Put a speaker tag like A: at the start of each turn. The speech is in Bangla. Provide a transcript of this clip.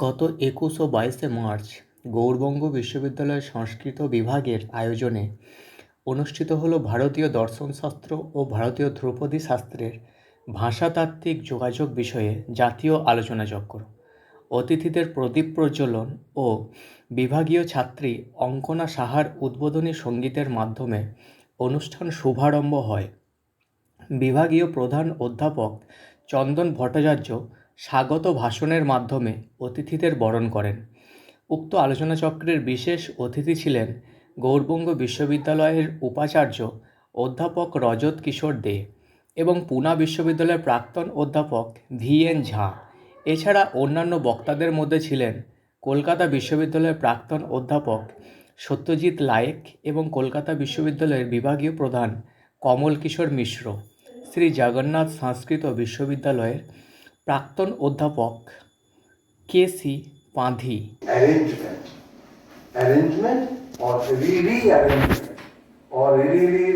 A: গত একুশ ও বাইশে মার্চ গৌরবঙ্গ বিশ্ববিদ্যালয়ের সংস্কৃত বিভাগের আয়োজনে অনুষ্ঠিত হলো ভারতীয় দর্শনশাস্ত্র ও ভারতীয় ধ্রুপদী শাস্ত্রের ভাষাতাত্ত্বিক যোগাযোগ বিষয়ে জাতীয় আলোচনাচক্র অতিথিদের প্রদীপ প্রজ্বলন ও বিভাগীয় ছাত্রী অঙ্কনা সাহার উদ্বোধনী সঙ্গীতের মাধ্যমে অনুষ্ঠান শুভারম্ভ হয়। বিভাগীয় প্রধান অধ্যাপক চন্দন ভট্টাচার্য স্বাগত ভাষণের মাধ্যমে অতিথিদের বরণ করেন। উক্ত আলোচনাচক্রের বিশেষ অতিথি ছিলেন গৌরবঙ্গ বিশ্ববিদ্যালয়ের উপাচার্য অধ্যাপক রজত কিশোর দে এবং পুনা বিশ্ববিদ্যালয়ের প্রাক্তন অধ্যাপক ভি এন ঝা। এছাড়া অন্যান্য বক্তাদের মধ্যে ছিলেন কলকাতা বিশ্ববিদ্যালয়ের প্রাক্তন অধ্যাপক সত্যজিৎ লায়েক এবং কলকাতা বিশ্ববিদ্যালয়ের বিভাগীয় প্রধান কমল কিশোর মিশ্র। শ্রী জগন্নাথ সংস্কৃত বিশ্ববিদ্যালয়ের প্রাক্তন অধ্যাপক K C Pandhi.
B: Arrangement arrangement or re re arrangement or re রি